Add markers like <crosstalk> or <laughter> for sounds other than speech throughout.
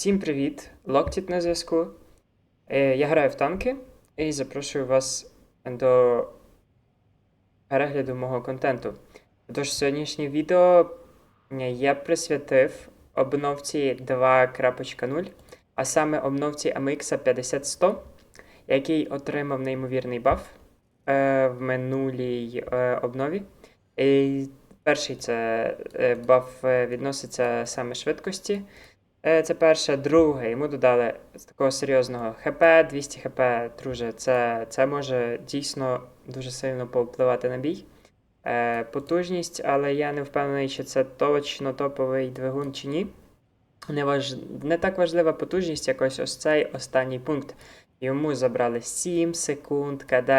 Всім привіт! Локтіт на зв'язку. Е, Я граю в танки і запрошую вас до перегляду мого контенту. Тож сьогоднішнє відео я присвятив обновці 2.0, а саме обновці AMX 50100, який отримав неймовірний баф е, в минулій е, обнові. І перший це е, баф е, відноситься саме швидкості. Е, Це перше. Друге, йому додали з такого серйозного ХП, 200 ХП, друже, це, це може дійсно дуже сильно повпливати на бій. Е, потужність, але я не впевнений, чи це точно топовий двигун чи ні. Не, важ... не так важлива потужність, як ось цей останній пункт. Йому забрали 7 секунд КД.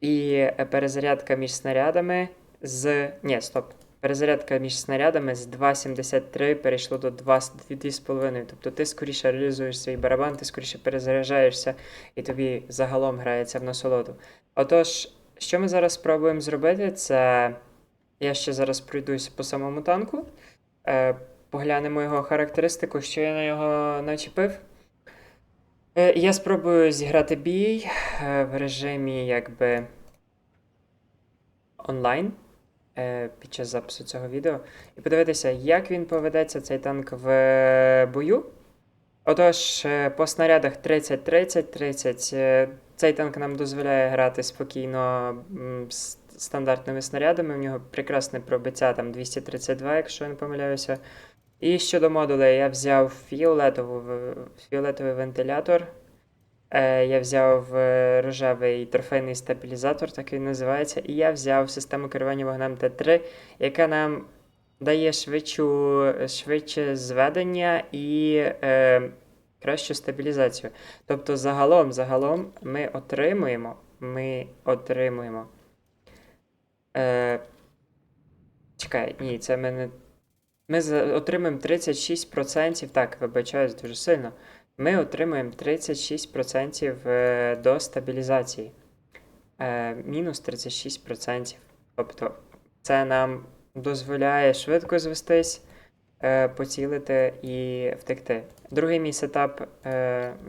І перезарядка між снарядами з. Ні, стоп. Перезарядка між снарядами з 2,73 перейшло до 2,5. Тобто ти скоріше реалізуєш свій барабан, ти скоріше перезаряджаєшся, і тобі загалом грається в насолоду. Отож, що ми зараз спробуємо зробити, це я ще зараз пройдусь по самому танку, е, поглянемо його характеристику, що я на нього начепив. Е, я спробую зіграти бій е, в режимі якби онлайн під час запису цього відео і подивитися, як він поведеться цей танк в е, бою. Отож, е, по снарядах 30-30-30 е, цей танк нам дозволяє грати спокійно з стандартними снарядами. У нього прекрасне пробиття там 232, якщо я не помиляюся. І щодо модулей, я взяв фіолетову, фіолетовий вентилятор. Е, я взяв е, рожевий трофейний стабілізатор, так він називається, і я взяв систему керування вогнем Т3, яка нам дає швидшу, швидше зведення і е, кращу стабілізацію. Тобто, загалом, загалом ми отримуємо, ми отримуємо. Е, чекай, ні, це ми не. Ми отримуємо 36%, так, вибачаюсь дуже сильно. Ми отримуємо 36% е, до стабілізації. Е, мінус 36%. Тобто це нам дозволяє швидко звестись, е, поцілити і втекти. Другий мій сетап,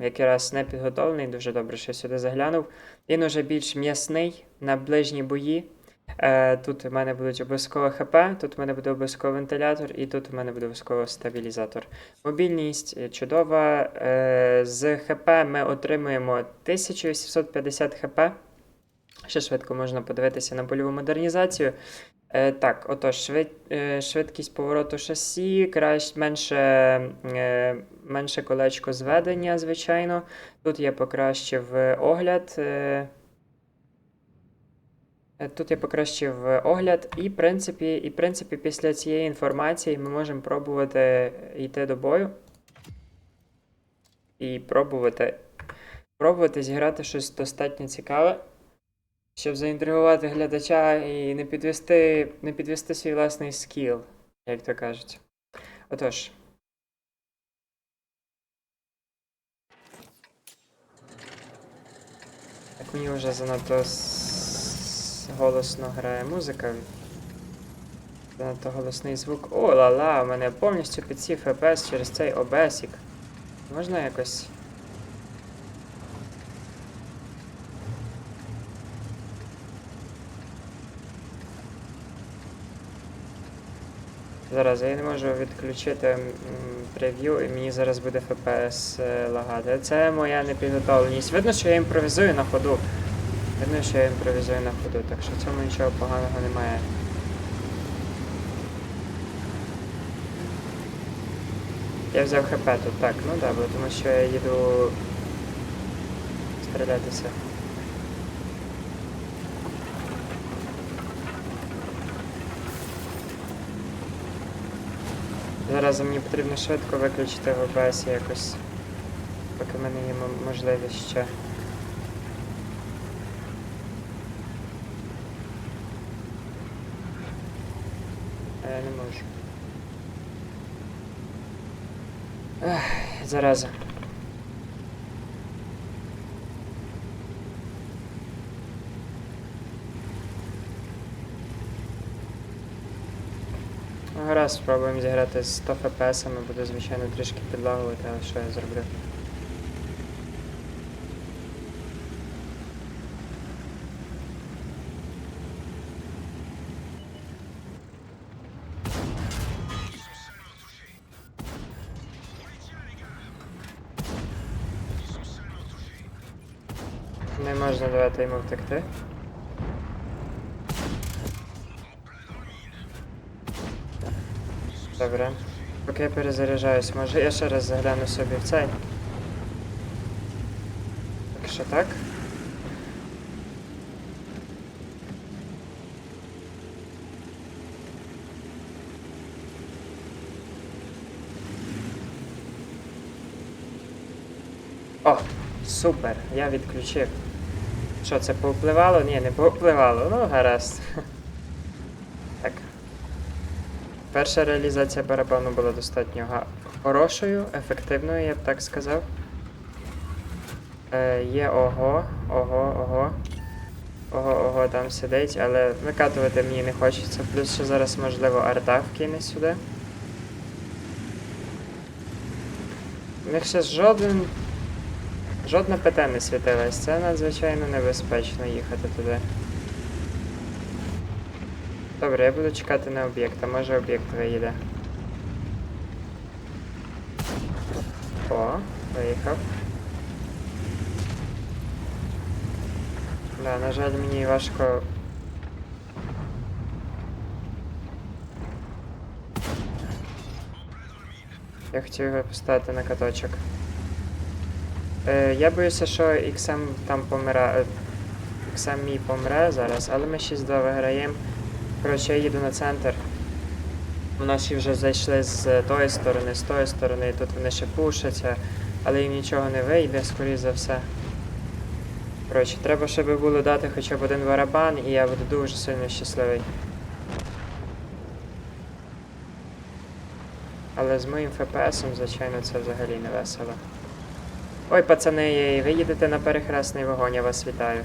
якраз не підготовлений, дуже добре, що сюди заглянув. Він уже більш м'ясний на ближні бої. Е, тут у мене будуть обов'язково ХП, тут у мене буде обов'язково вентилятор, і тут у мене буде обов'язково стабілізатор. Мобільність е, чудова. Е, з ХП ми отримуємо 1850 ХП. Ще швидко можна подивитися на польову модернізацію. Так, отож, швид, швидкість повороту шасі, краще, менше, менше колечко зведення, звичайно. Тут я покращив огляд. Е, Е, Тут я покращив е, огляд, і в принципі, і, в принципі, після цієї інформації ми можемо пробувати йти до бою. І пробувати, пробувати зіграти щось достатньо цікаве, щоб заінтригувати глядача і не підвести, не підвести свій власний скіл, як то кажуть. Отож. Так мені вже занадто с- голосно грає музика. Занадто голосний звук. О, ла-ла, у мене повністю підсів FPS через цей обесік. Можна якось. Зараз я не можу відключити прев'ю, і мені зараз буде FPS е, лагати. Це моя непідготовленість. Видно, що я імпровізую на ходу. Видно, що я імпровізую на ходу, так що в цьому нічого поганого немає. Я взяв ХП тут, так, ну да, бо тому що я їду стрілятися. Зараз мені потрібно швидко виключити в ОБС якось, поки в мене є можливість ще. Я не можу. Ех, зараза. Гаразд. Спробуємо зіграти з 100 FPS, буде, звичайно, трішки підлагувати, але що я зроблю? Давати йому втекти. Добре. Поки я перезаряджаюсь, може я ще раз загляну собі в цей. Так що так. О, супер, я відключив. Що, це повпливало? Ні, не повпливало, ну гаразд. Так. Перша реалізація барабану була достатньо хорошою, ефективною, я б так сказав. Е, є ого, ого, ого. Ого, ого, там сидить, але викатувати мені не хочеться. Плюс ще зараз, можливо, арта вкине сюди. У них ще жоден. Жодна ПТ не світилась. Це надзвичайно небезпечно їхати туди. Добре, я буду чекати на об'єкт, а може об'єкт виїде. О, виїхав. Да, на жаль, мені важко. Я хотів його поставити на каточок. Е, я боюся, що XM там помирає. XM мій помре зараз, але ми 6-2 виграємо. Коротше, я їду на центр. Наші вже зайшли з тої сторони, з тої сторони, і тут вони ще пушаться, але їм нічого не вийде, скоріш за все. Коротше, треба, щоб було дати хоча б один барабан, і я буду дуже сильно щасливий. Але з моїм ФПСом, звичайно, це взагалі не весело. Ой, пацани, ви їдете на перехресний вогонь, я вас вітаю.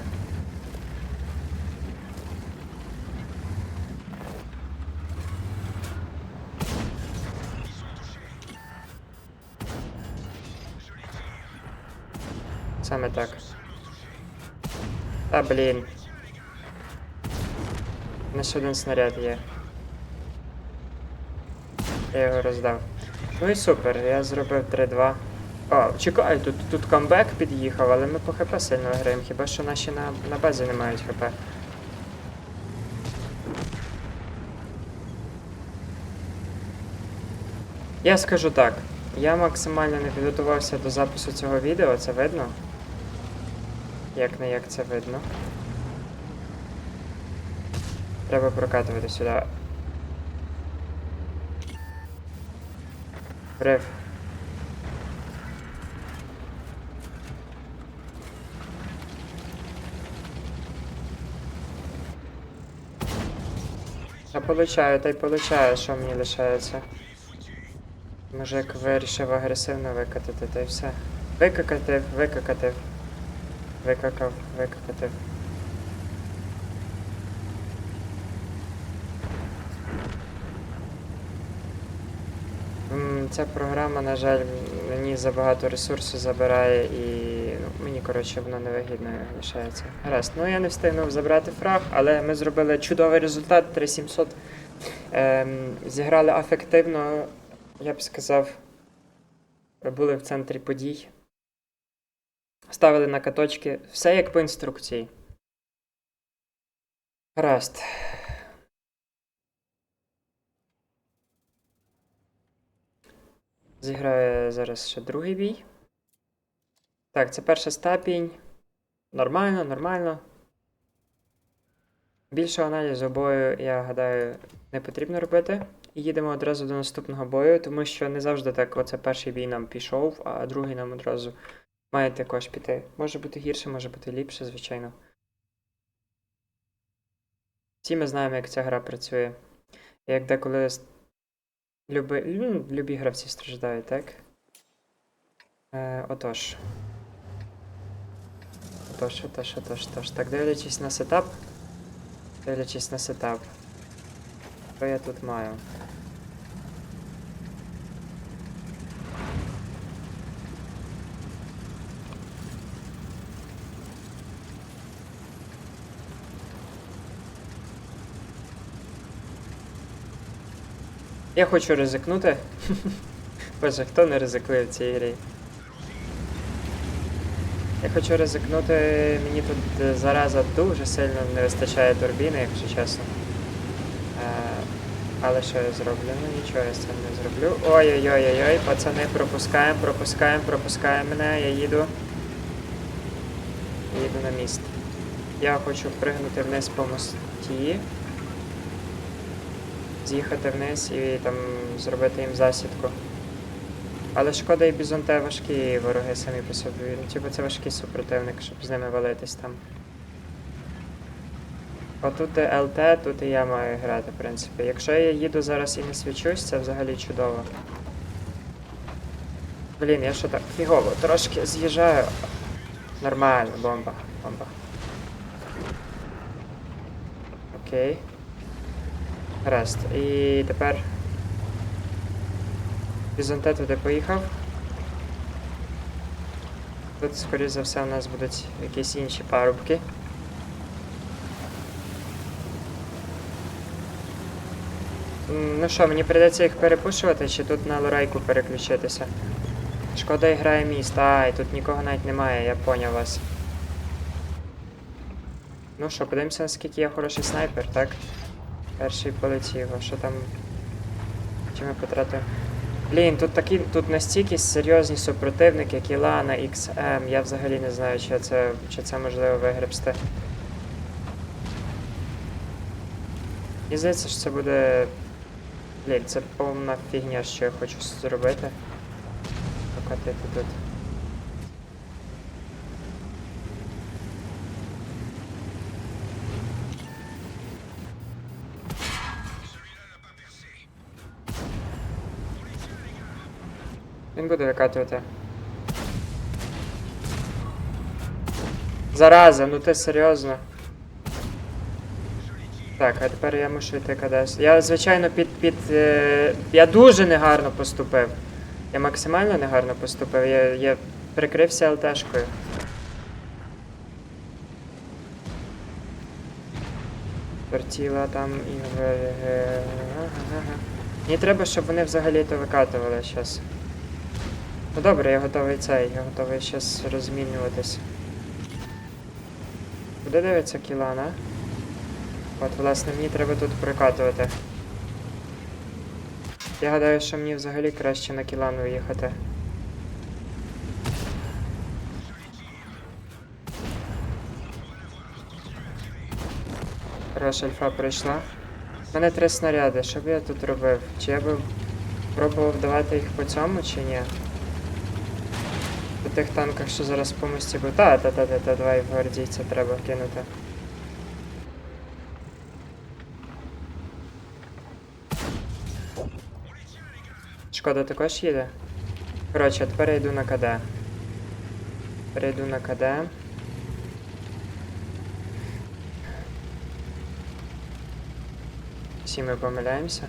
Саме так. Та блін. У нас один снаряд є. Я його роздав. Ну і супер, я зробив 3-2. О, чекай, тут, тут камбек під'їхав, але ми по ХП сильно граємо, хіба що наші на, на базі не мають ХП. Я скажу так, я максимально не підготувався до запису цього відео, це видно? Як не як це видно. Треба прокатувати сюди. Рив. Получаю, та й получаю, що мені лишається. Мужик вирішив агресивно викатати, та й все. Викакатив, викакатив. Викакав, викакатив. Ця програма, на жаль, мені забагато ресурсу забирає і мені, коротше, воно невигідно лишається. Гаразд, ну я не встигнув забрати фраг, але ми зробили чудовий результат 3700. Ем, зіграли афективно, я б сказав, були в центрі подій. Ставили на каточки, все як по інструкції. Гаразд. Зіграю зараз ще другий бій. Так, це перша степінь. Нормально, нормально. Більшого аналізу бою, я гадаю, не потрібно робити. І їдемо одразу до наступного бою, тому що не завжди так оце перший бій нам пішов, а другий нам одразу має також піти. Може бути гірше, може бути ліпше, звичайно. Всі ми знаємо, як ця гра працює. Як деколи люби... ну, любі гравці страждають, так? Е, отож. То, что то, отож, отож, отож. Так, дивлячись на сетап. Дивлячись на сетап. Що я тут маю? Я хочу ризикнути. <laughs> Боже, хто не ризикує в цій грі? Я хочу ризикнути, мені тут е, зараза дуже сильно не вистачає турбіни, якщо чесно. Е, але що я зроблю? Ну нічого я з цим не зроблю. Ой-ой-ой-ой, пацани, пропускаємо, пропускаємо, пропускаємо мене, я їду. Їду на міст. Я хочу впригнути вниз по мості. З'їхати вниз і там зробити їм засідку. Але шкода і бізонте важкі вороги самі по собі. Ну, типу це важкий супротивник, щоб з ними валитись там. Отут де ЛТ, тут і я маю грати, в принципі. Якщо я їду зараз і не свічусь, це взагалі чудово. Блін, я що так фігово, трошки з'їжджаю. Нормально, бомба, бомба. Окей. Гаразд. І тепер. Бізонте туди поїхав. Тут, скоріш за все, у нас будуть якісь інші парубки. Ну що, мені прийдеться їх перепушувати чи тут на лорайку переключитися? Шкода і грає міст. Ай, тут нікого навіть немає, я поняв вас. Ну що, подивимося, наскільки я хороший снайпер, так? Перший полетів, а що там. Чи ми потратили? Блін, тут такі, тут настільки серйозні супротивники, як Ілана, XM, я взагалі не знаю, чи це, чи це можливо вигребсти. І здається, що це буде. Блін, це повна фігня, що я хочу зробити. Покатити тут. Буде викатувати. Зараза, ну ти серйозно. Так, а тепер я мушу йти кудись. Я, звичайно, під. під. Е... Я дуже негарно поступив. Я максимально негарно поступив. Я, я прикрився ЛТшкою. Вертіла там і в. е, ага-га-га. Мені треба, щоб вони взагалі то викатували зараз. Ну добре, я готовий цей, я готовий зараз розмінюватись. Куди дивиться Кілана? От, власне, мені треба тут прокатувати. Я гадаю, що мені взагалі краще на Кілану їхати. Хороша альфа прийшла. У мене три снаряди. Що б я тут робив? Чи я би пробував давати їх по цьому, чи ні? По тих танках, що зараз по мості бо. Та, та, та, та, та, давай гвардійця треба кинути. Шкода також їде. Коротше, тепер я йду на КД. Перейду на КД. Всі ми помиляємося.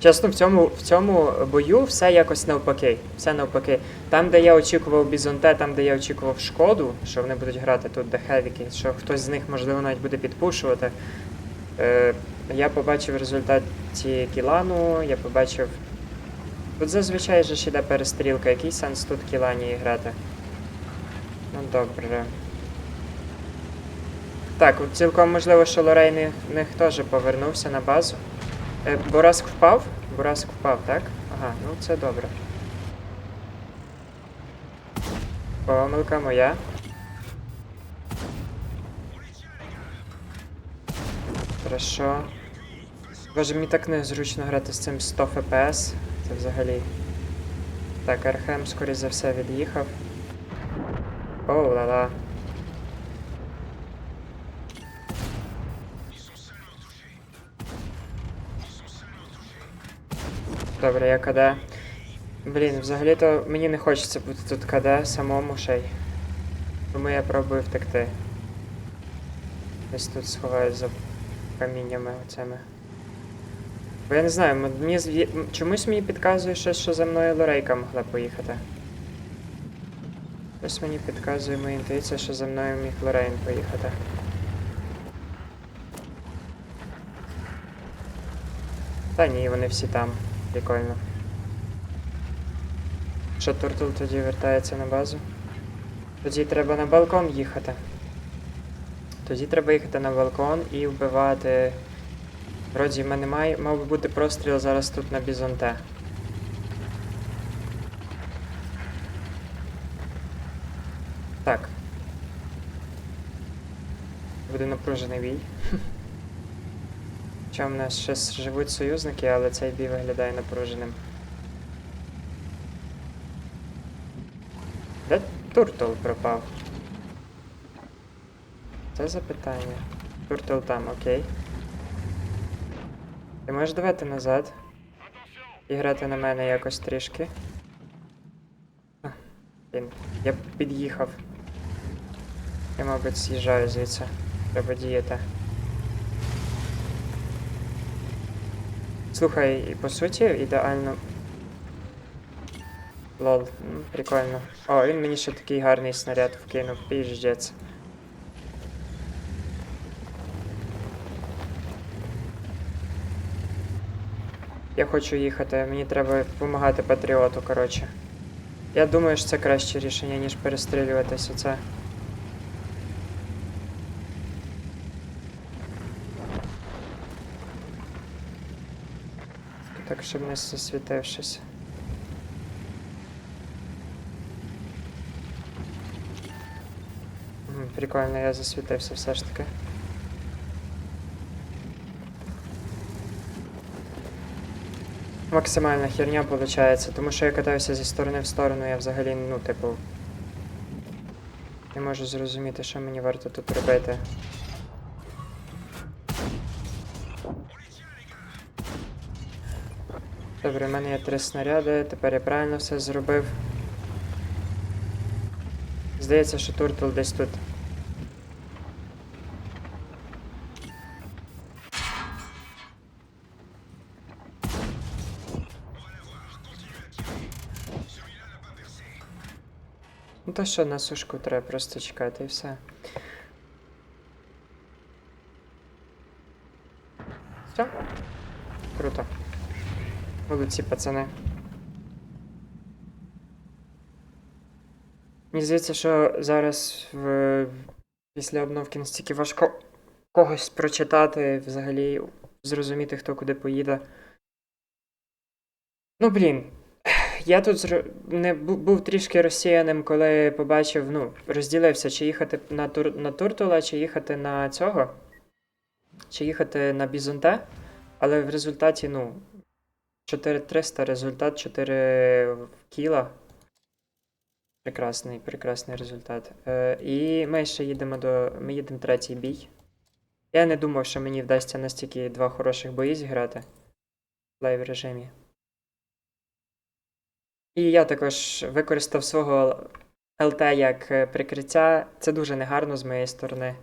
Чесно, в цьому, в цьому бою все якось навпаки. Все навпаки. Там, де я очікував Бізонте, там, де я очікував шкоду, що вони будуть грати тут, де хевіки, що хтось з них, можливо, навіть буде підпушувати. Е, я побачив в результаті Кілану, я побачив. Тут зазвичай же ж іде перестрілка, який сенс тут Кілані грати? Ну добре. Так, цілком можливо, що Лорей них теж повернувся на базу. Е, Бораск впав? Бораск впав, так? Ага, ну це добре. Помилка моя. Хорошо. Боже, мені так незручно грати з цим 100 FPS. Це взагалі. Так, Архем, скоріше за все, від'їхав. О, ла-ла. Добре, я КД. Блін, взагалі-то мені не хочеться бути тут КД самому шей. Тому я пробую втекти. Ось тут сховаю за каміннями оцими. Бо я не знаю, мені зв... чомусь мені підказує щось, що за мною Лорейка могла поїхати. Щось мені підказує моя інтуїція, що за мною міг Лорейн поїхати. Та ні, вони всі там. Прикольно. Що Туртл тоді вертається на базу? Тоді треба на балкон їхати. Тоді треба їхати на балкон і вбивати. Вроді в мене має, мав би бути простріл зараз тут на бізонте. Так. Буде напружений бій. <laughs> Хоча в нас ще живуть союзники, але цей бій виглядає напруженим. Де Туртл пропав? Це запитання. Туртл там, окей. Ти можеш давати назад і грати на мене якось трішки. А, я під'їхав. Я, мабуть, з'їжджаю звідси. Треба діяти. Слухай, по суті, ідеально. Лол, прикольно. О, він мені ще такий гарний снаряд вкинув, піздець. Я хочу їхати, мені треба допомагати патріоту, коротше. Я думаю, що це краще рішення, ніж перестрілюватися це. Так, щоб не засвітившись. Прикольно, я засвітився все ж таки. Максимальна херня виходить, тому що я катаюся зі сторони в сторону, я взагалі, ну, типу. Не можу зрозуміти, що мені варто тут робити. Добре, в мене є три снаряди, тепер я правильно все зробив. Здається, що туртл десь тут. Ну то що, на сушку треба просто чекати і все. Круто. Молодці, пацани. Мені здається, що зараз в... після обновки настільки важко когось прочитати, взагалі зрозуміти, хто куди поїде. Ну, блін. Я тут зро... не був трішки розсіяним, коли побачив, ну, розділився, чи їхати на, тур... на Туртула, чи їхати на цього, чи їхати на Бізонте. Але в результаті, ну, 4300, результат 4 кіла. Прекрасний, прекрасний результат. Е, і ми ще їдемо до. Ми їдемо третій бій. Я не думав, що мені вдасться настільки два хороших бої зіграти в лайв режимі. І я також використав свого ЛТ як е, прикриття. Це дуже негарно з моєї сторони.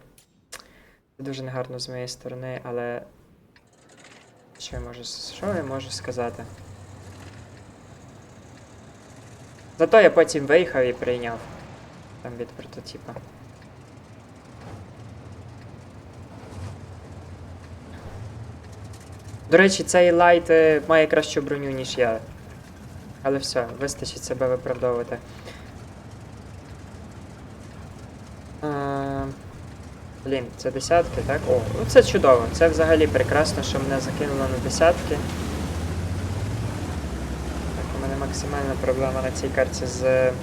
Це дуже негарно з моєї сторони, але. Що я можу, що я можу сказати? Зато я потім виїхав і прийняв. Там від прототипа. До речі, цей лайт е, має кращу броню, ніж я. Але все, вистачить себе виправдовувати. Блін, це десятки, так? О, ну це чудово. Це взагалі прекрасно, що мене закинуло на десятки. Так, у мене максимальна проблема на цій карті з е,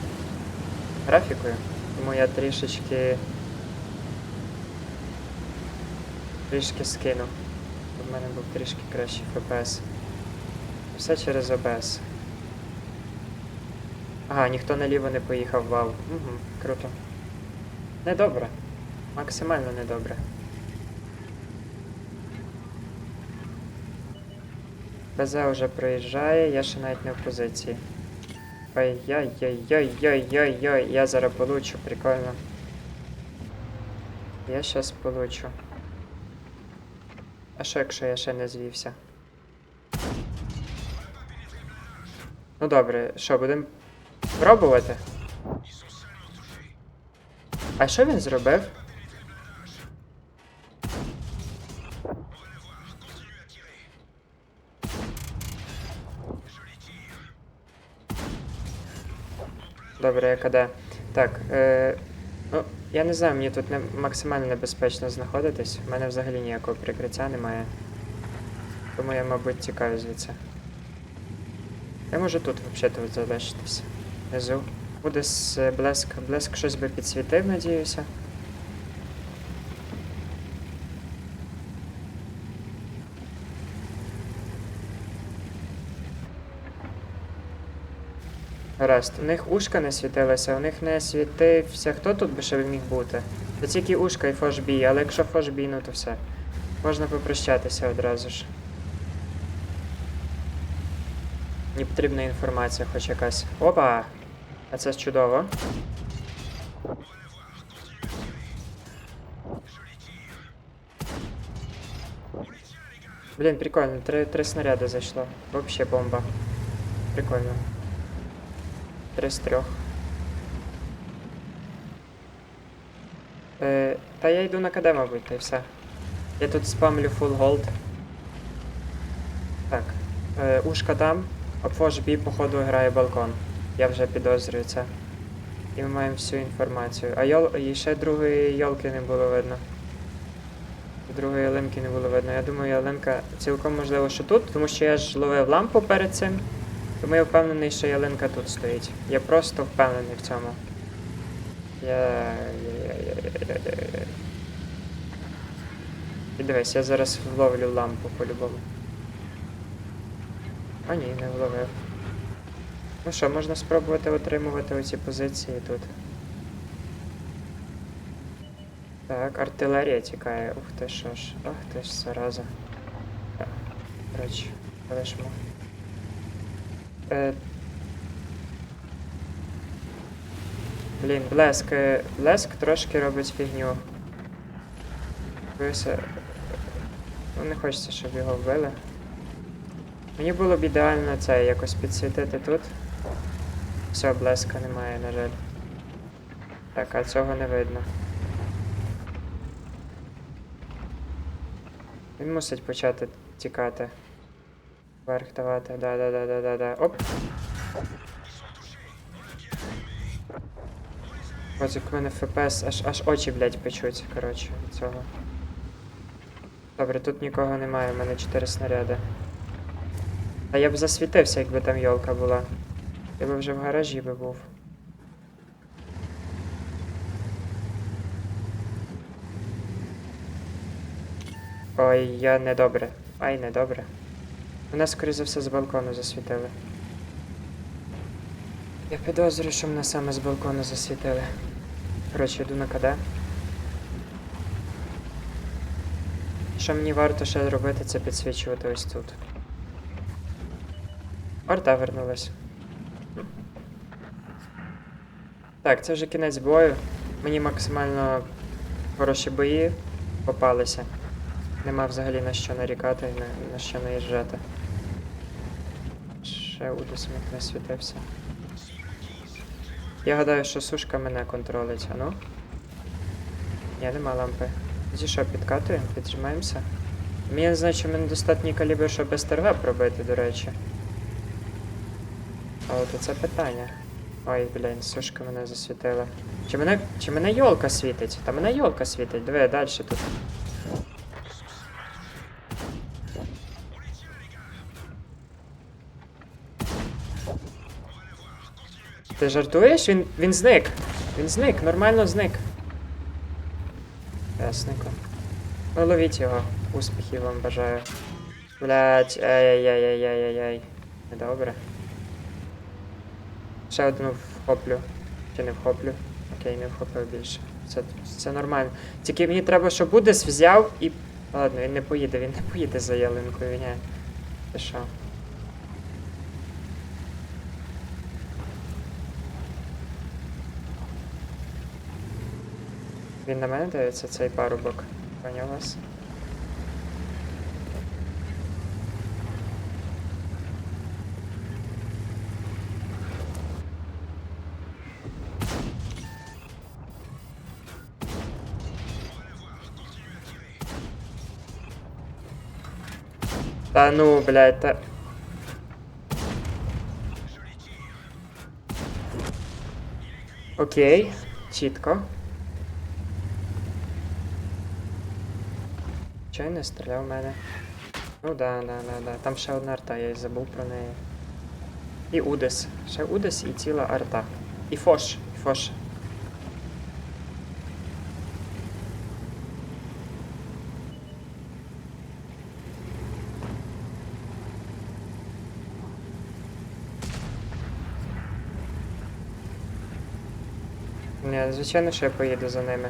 графікою. Тому я трішечки. Трішки скину. В мене був трішки кращий FPS. Все через OBS. Ага, ніхто наліво не поїхав, вау. Угу, круто. Недобре. Максимально недобре. БЗ вже проїжджає, я ще навіть не в позиції. Ой-яй-яй-яй-яй-яй-яй, я зараз получу, прикольно. Я щас получу. А що якщо я ще не звівся? Ну добре, що, будемо пробувати? А що він зробив? Я Так, е, ну, я не знаю, мені тут не, максимально небезпечно знаходитись. У мене взагалі ніякого прикриття немає. Тому я, мабуть, тікаю звідси. Я можу тут взагалі залишитися. Внизу. Буде блеск. Блеск щось би підсвітив, надіюся. Гаразд, у них ушка не світилося, у них не світився. Хто тут би ще міг бути? Та тільки ушка і фошбій, але якщо фошбій, ну то все. Можна попрощатися одразу ж. Мені потрібна інформація хоч якась. Опа! А це чудово. Блін, прикольно, три, три снаряди зайшло. Вообще бомба. Прикольно. Три з трьох. Е, та я йду на КД, мабуть, та й все. Я тут спамлю full gold. Так. Е, ушка там, а Фош Бі, походу, грає балкон. Я вже підозрюю це. І ми маємо всю інформацію. А йол... і ще другої йолки не було видно. Другої ялинки не було видно. Я думаю, ялинка цілком можливо, що тут, тому що я ж ловив лампу перед цим. Тому я впевнений, що ялинка тут стоїть. Я просто впевнений в цьому. Я. І дивись, я зараз вловлю лампу по-любому. А ні, не вловив. Ну що, можна спробувати отримувати оці позиції тут. Так, артилерія тікає. Ух ти що ж. Ах ти ж зараза. Так, Коротше, залишимо. Е... Блін, блеск. е, Блеск трошки робить фігню. Боюся. Ну, не хочеться, щоб його вбили. Мені було б ідеально це якось підсвітити тут. Все, блеска немає, на жаль. Так, а цього не видно. Він мусить почати тікати. Вверх давати, да-да-да-да-да-да. Оп! Ось як у мене ФПС, аж, аж очі, блядь, печуть, коротше, від цього. Добре, тут нікого немає, у мене 4 снаряди. А я б засвітився, якби там йолка була. Я би вже в гаражі би був. Ой, я недобре. Ай, недобре. Мене, скоріше за все, з балкону засвітили. Я підозрюю, що мене саме з балкону засвітили. Коротше, йду на КД. Що мені варто ще робити, це підсвічувати ось тут. Арта вернулась. Так, це вже кінець бою. Мені максимально хороші бої попалися. Нема взагалі на що нарікати на, на що наїжджати. Ще удусмік не світився. Я гадаю, що сушка мене контролить, а ну? Ні, нема лампи. Зі що, підкатуємо, піджимаємося? Мені не знаю, чи в мене достатній калібр, щоб СТРВ пробити, до речі. А от це питання. Ой, блін, сушка мене засвітила. Чи мене. Чи мене йолка світить? Та мене йолка світить. Диви, далі тут. Ти жартуєш? Він. він зник. Він зник, нормально зник. Ясненько. Ну, ловіть його. Успіхів вам бажаю. Блять, ай-яй-яй-яй-яй-яй. Недобре. Ще одну вхоплю. Чи не вхоплю? Окей, не вхоплю більше. Це, це нормально. Тільки мені треба, щоб Будес взяв і. Ладно, він не поїде, він не поїде за ялинкою, ні. Ти що? Він на мене дивиться, цей парубок. Поняв вас? Та ну, блядь, та... Окей, чітко. Не стріляв мене? Ну да, да, да, да. Там ще одна арта, я й забув про неї. І Удес. Ще Удес і ціла арта. І Фош. І Фош. Ні, звичайно, що я поїду за ними.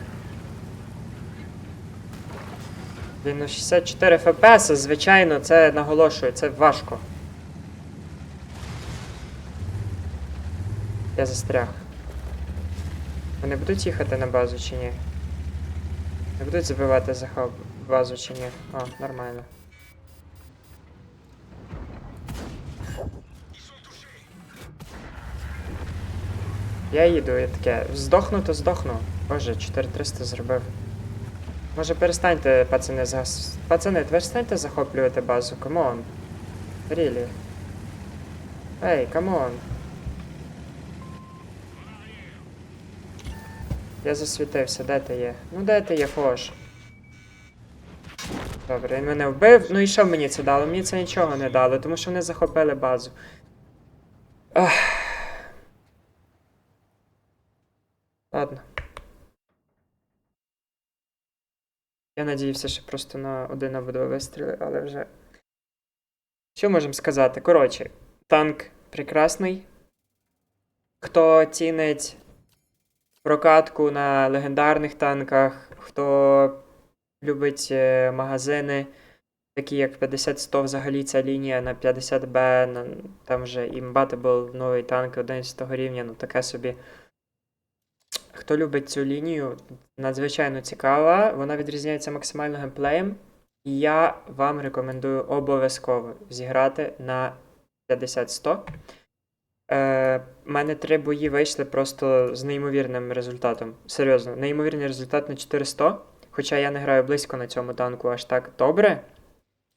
Блін, ну 64 FPS, звичайно, це наголошую, це важко. Я застряг. Вони будуть їхати на базу чи ні? Не будуть забивати за хаб базу чи ні? О, нормально. Я їду і таке. Здохну, то здохну. Боже, 4300 зробив. Може перестаньте, пацани, зас... Пацани, перестаньте захоплювати базу, камон. Рілі. Ей, камон. Я засвітився, де ти є? Ну де ти є, Фош? Добре, він мене вбив. Ну і що мені це дало? Мені це нічого не дало, тому що вони захопили базу. Ах. Ладно. Я надіявся, що просто на один або два вистріли, але вже. Що можемо сказати? Коротше, танк прекрасний. Хто цінить прокатку на легендарних танках, хто любить е, магазини, такі як 50-100 взагалі ця лінія на 50Б, там вже Imbatable новий танк 11 рівня, ну таке собі. Хто любить цю лінію, надзвичайно цікава. Вона відрізняється максимально геймплеєм. І я вам рекомендую обов'язково зіграти на 50-100. Е, мене три бої вийшли просто з неймовірним результатом. Серйозно, неймовірний результат на 400. Хоча я не граю близько на цьому танку аж так добре.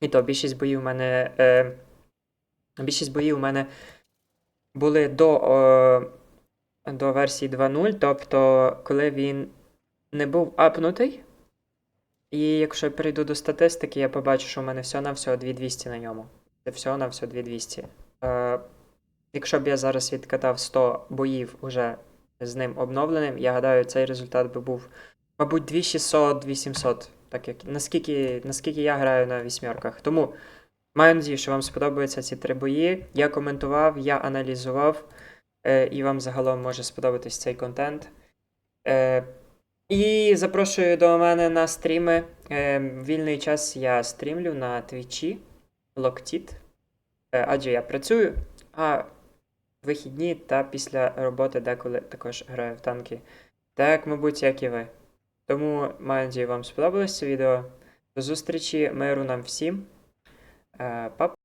І то більшість боїв у мене. Е, більшість боїв у мене були до. Е, до версії 2.0, тобто, коли він не був апнутий. І якщо я перейду до статистики, я побачу, що в мене всього-навсього 2200 на ньому. Це всього-навсього 2200. Е, якщо б я зараз відкатав 100 боїв уже з ним обновленим, я гадаю, цей результат би був, мабуть, 2600-2700, так як наскільки, наскільки я граю на вісьмерках. Тому маю надію, що вам сподобаються ці три бої. Я коментував, я аналізував і вам загалом може сподобатись цей контент. Е, і запрошую до мене на стріми. Е, вільний час я стрімлю на твічі Локтіт, е, адже я працюю, а вихідні та після роботи деколи також граю в танки. Так, мабуть, як і ви. Тому маю надію, вам сподобалось це відео. До зустрічі, миру нам всім. Е, па